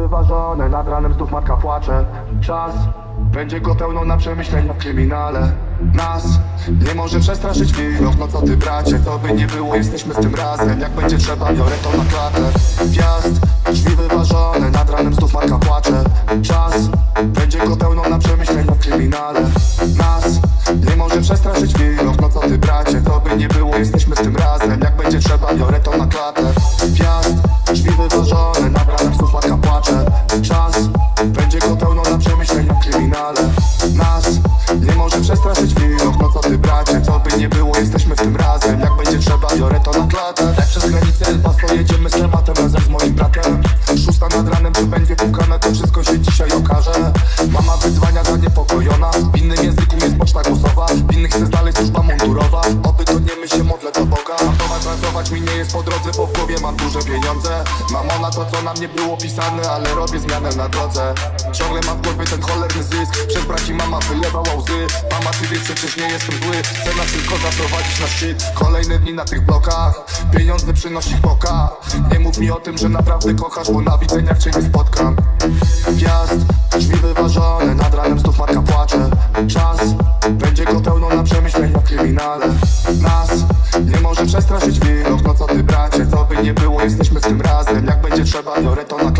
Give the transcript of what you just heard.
wyważone, nad ranem znów matka płacze. Czas będzie go pełno na przemyślenia w kryminale. Nas nie może przestraszyć widok No co ty bracie, to by nie było, jesteśmy w tym razem. Jak będzie trzeba, biorę to na klatę. Gwiazd, drzwi wyważone, nad ranem znów matka płacze. Czas będzie go pełno na przemyślenia w kryminale. Nas nie może przestraszyć widok No co ty bracie, to by nie było, jesteśmy w tym razem. Jak będzie trzeba, biorę to na klatę przestraszyć widok No co ty bracie, to by nie było, jesteśmy w tym razem. Jak będzie trzeba, biorę to na klatę. Tak przez granicę El jedziemy z tematem razem z moim bratem. Szósta nad ranem, czy będzie pukane, to wszystko się dzisiaj okaże. Mama wyzwania zaniepokojona W innym języku jest poczta głosowa. W innych chce znaleźć służba mundurowa Pracować, mi nie jest po drodze, bo głowie mam duże pieniądze. Mam ona to, co na mnie było pisane, ale robię zmianę na drodze. Ciągle mam w głowie ten cholerny zysk. Przez braci mama wylewała łzy. Mama, ty wiesz, przecież nie jestem zły. Chcę nas tylko zaprowadzić na szczyt. Kolejne dni na tych blokach. Pieniądze przynosi poka. Nie mów mi o tym, że naprawdę kochasz Bo na widzeniach cię nie spotkam. Gwiazd, drzwi wyważone Nad ranem znów matka płacze. Czas, będzie go pełno na przemyślenia w kryminale. Nas, przestraszyć wilok, no co ty bracie, co by nie było, jesteśmy w tym razem. Jak będzie trzeba, biorę to na